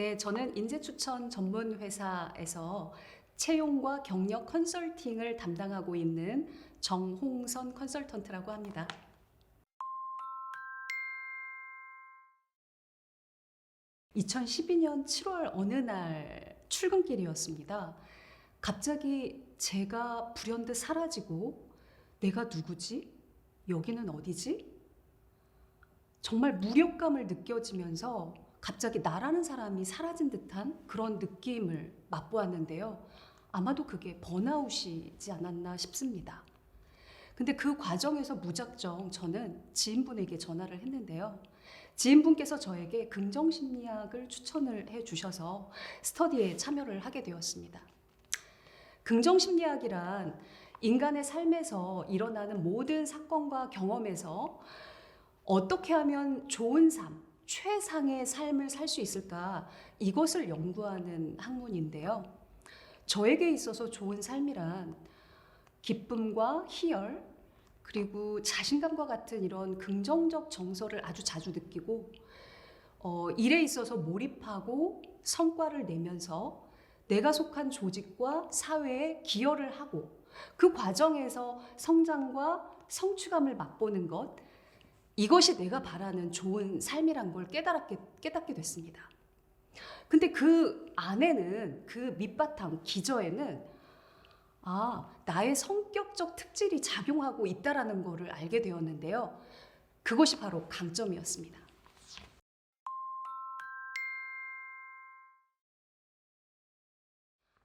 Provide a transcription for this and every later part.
네, 저는 인재추천 전문 회사에서 채용과 경력 컨설팅을 담당하고 있는 정홍선 컨설턴트라고 합니다. (2012년 7월) 어느 날 출근길이었습니다. 갑자기 제가 불현듯 사라지고 내가 누구지? 여기는 어디지? 정말 무력감을 느껴지면서 갑자기 나라는 사람이 사라진 듯한 그런 느낌을 맛보았는데요. 아마도 그게 번아웃이지 않았나 싶습니다. 근데 그 과정에서 무작정 저는 지인분에게 전화를 했는데요. 지인분께서 저에게 긍정심리학을 추천을 해 주셔서 스터디에 참여를 하게 되었습니다. 긍정심리학이란 인간의 삶에서 일어나는 모든 사건과 경험에서 어떻게 하면 좋은 삶, 최상의 삶을 살 수 있을까 이것을 연구하는 학문인데요. 저에게 있어서 좋은 삶이란 기쁨과 희열 그리고 자신감과 같은 이런 긍정적 정서를 아주 자주 느끼고 어, 일에 있어서 몰입하고 성과를 내면서 내가 속한 조직과 사회에 기여를 하고 그 과정에서 성장과 성취감을 맛보는 것 이것이 내가 바라는 좋은 삶이란 걸 깨달았게, 깨닫게 됐습니다. 근데 그 안에는 그 밑바탕 기저에는 아 나의 성격적 특질이 작용하고 있다라는 것을 알게 되었는데요. 그것이 바로 강점이었습니다.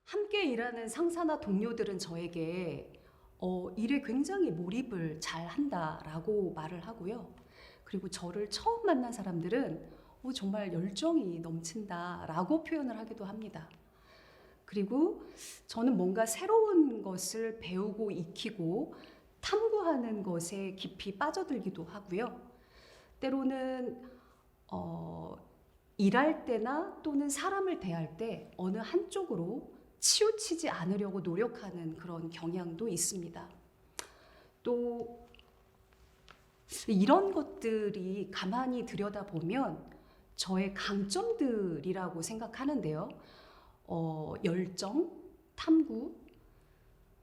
함께 일하는 상사나 동료들은 저에게 어, 일에 굉장히 몰입을 잘 한다라고 말을 하고요. 그리고 저를 처음 만난 사람들은 어, 정말 열정이 넘친다라고 표현을 하기도 합니다. 그리고 저는 뭔가 새로운 것을 배우고 익히고 탐구하는 것에 깊이 빠져들기도 하고요. 때로는 어, 일할 때나 또는 사람을 대할 때 어느 한쪽으로 치우치지 않으려고 노력하는 그런 경향도 있습니다. 또 이런 것들이 가만히 들여다보면 저의 강점들이라고 생각하는데요. 어, 열정, 탐구,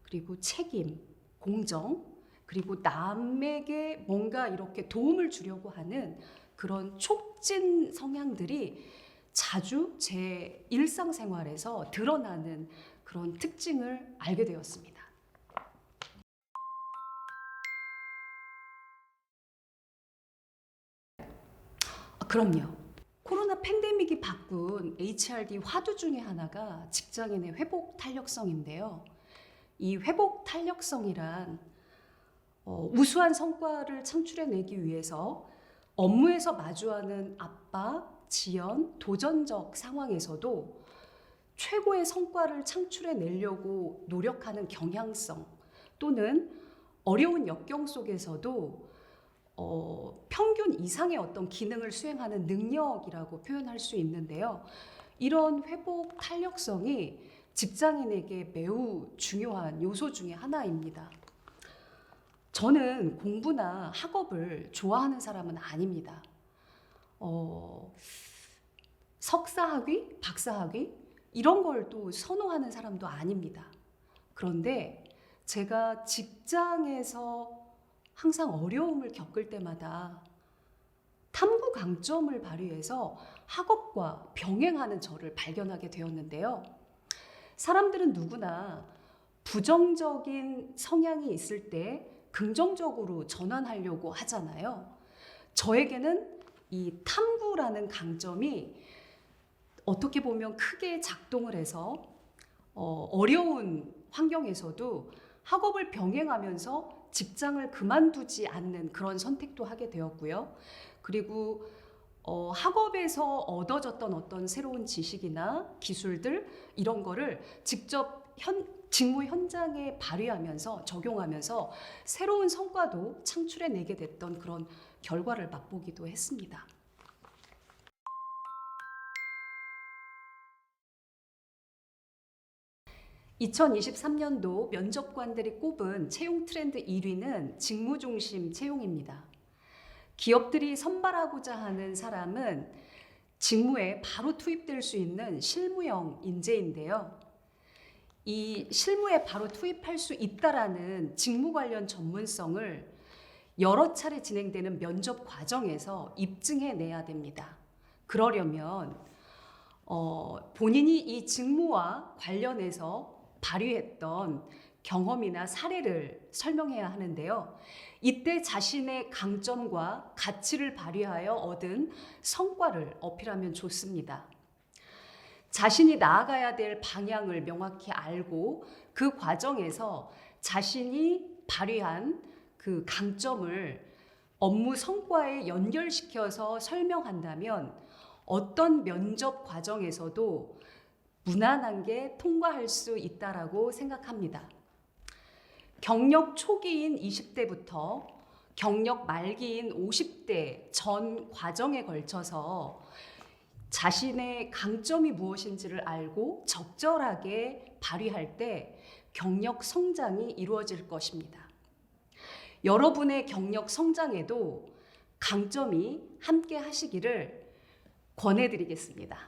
그리고 책임, 공정, 그리고 남에게 뭔가 이렇게 도움을 주려고 하는 그런 촉진 성향들이 자주 제 일상생활에서 드러나는 그런 특징을 알게 되었습니다. 그럼요. 코로나 팬데믹이 바꾼 HRD 화두 중에 하나가 직장인의 회복 탄력성인데요. 이 회복 탄력성이란 어, 우수한 성과를 창출해내기 위해서 업무에서 마주하는 압박, 지연, 도전적 상황에서도 최고의 성과를 창출해 내려고 노력하는 경향성 또는 어려운 역경 속에서도 어, 평균 이상의 어떤 기능을 수행하는 능력이라고 표현할 수 있는데요. 이런 회복 탄력성이 직장인에게 매우 중요한 요소 중의 하나입니다. 저는 공부나 학업을 좋아하는 사람은 아닙니다. 어, 석사학위, 박사학위 이런 걸 또 선호하는 사람도 아닙니다. 그런데 제가 직장에서 항상 어려움을 겪을 때마다 탐구 강점을 발휘해서 학업과 병행하는 저를 발견하게 되었는데요. 사람들은 누구나 부정적인 성향이 있을 때 긍정적으로 전환하려고 하잖아요. 저에게는 이 탐구라는 강점이 어떻게 보면 크게 작동을 해서 어, 어려운 환경에서도 학업을 병행하면서 직장을 그만두지 않는 그런 선택도 하게 되었고요. 그리고 어, 학업에서 얻어졌던 어떤 새로운 지식이나 기술들 이런 거를 직접 현, 직무 현장에 발휘하면서 적용하면서 새로운 성과도 창출해내게 됐던 그런 결과를 맛보기도 했습니다. 2023년도 면접관들이 꼽은 채용 트렌드 1위는 직무 중심 채용입니다. 기업들이 선발하고자 하는 사람은 직무에 바로 투입될 수 있는 실무형 인재인데요. 이 실무에 바로 투입할 수 있다라는 직무 관련 전문성을 여러 차례 진행되는 면접 과정에서 입증해 내야 됩니다. 그러려면 어, 본인이 이 직무와 관련해서 발휘했던 경험이나 사례를 설명해야 하는데요. 이때 자신의 강점과 가치를 발휘하여 얻은 성과를 어필하면 좋습니다. 자신이 나아가야 될 방향을 명확히 알고 그 과정에서 자신이 발휘한 그 강점을 업무 성과에 연결시켜서 설명한다면 어떤 면접 과정에서도 무난하게 통과할 수 있다라고 생각합니다. 경력 초기인 20대부터 경력 말기인 50대 전 과정에 걸쳐서 자신의 강점이 무엇인지를 알고 적절하게 발휘할 때 경력 성장이 이루어질 것입니다. 여러분의 경력 성장에도 강점이 함께 하시기를 권해드리겠습니다.